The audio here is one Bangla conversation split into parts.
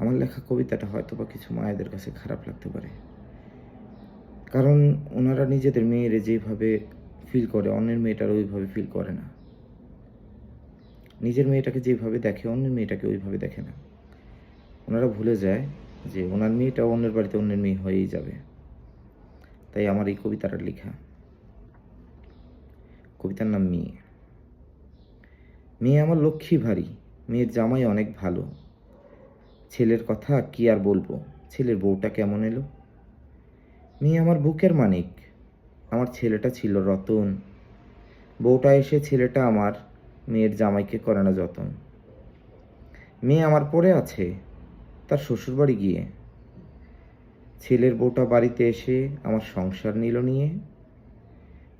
আমার লেখা কবিতাটা হয়তো বা কিছু মায়েদের কাছে খারাপ লাগতে পারে। কারণ ওনারা নিজেদের মেয়েরে যেভাবে ফিল করে, অন্যের মেয়েটার ওইভাবে ফিল করে না। নিজের মেয়েটাকে যেভাবে দেখে, অন্যের মেয়েটাকে ওইভাবে দেখে না। ওনারা ভুলে যায় যে ওনার মেয়েটা অন্যের বাড়িতে অন্যের মেয়ে হয়েই যাবে। তাই আমার এই কবিতাটা লেখা। কবিতার নাম মেয়ে। মেয়ে আমার লক্ষ্মী ভারী। মেয়ের জামাই অনেক ভালো। ছেলের কথা কি আর বলব? ছেলের বউটা কেমন এলো? মেয়ে আমার বুকের মানিক। আমার ছেলেটা ছিল রতন। বউটা এসে ছেলেটা আমার, মেয়ের জামাইকে করে না যতন। মেয়ে আমার পড়ে আছে, তার শ্বশুরবাড়ি গিয়ে। ছেলের বউটা বাড়িতে এসে আমার সংসার নিল নিয়ে।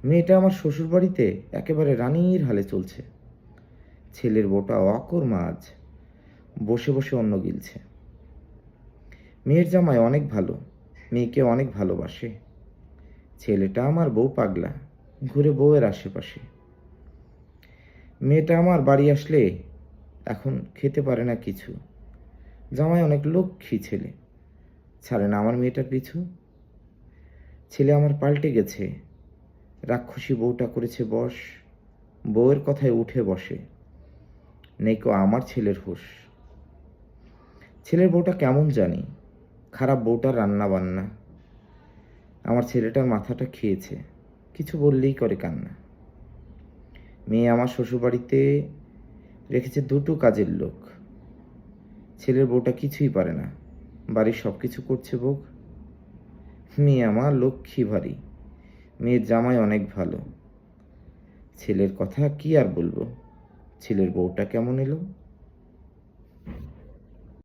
মেয়েটা আমার শ্বশুরবাড়িতে একেবারে রানীর হালে চলছে। ছেলের বউটা অকর মাছ বসে বসে অন্য গিলছে। মেয়ের জামাই অনেক ভালো, মেয়েকে অনেক ভালোবাসে। ছেলেটা আমার বউ পাগলা, ঘুরে বউয়ের আশেপাশে। মেয়েটা আমার বাড়ি আসলে এখন খেতে পারে না কিছু। জামাই অনেক লক্ষ্মী ছেলে, ছাড়ে না আমার মেয়েটার পিছু। ছেলে আমার পাল্টে গেছে, রাক্ষসী বউটা করেছে বস বউয়ের কথায় উঠে বসে নেইকো আমার ছেলের হুঁশ। ছেলের বউটা কেমন জানি? খারাপ বউটার রান্না বান্না আমার ছেলেটার মাথাটা খেয়েছে। কিছু বললেই করে কান্না। মেয়ে আমার শ্বশুরবাড়িতে রেখেছে দুটো কাজের লোক। ছেলের বউটা কিছুই পারে না। বাড়ির সব কিছু করছে বউ মেয়ে আমার লক্ষ্মী ভারী। মেয়ের জামাই অনেক ভালো। ছেলের কথা কি আর বলব? ছেলের বউটা কেমন এলো?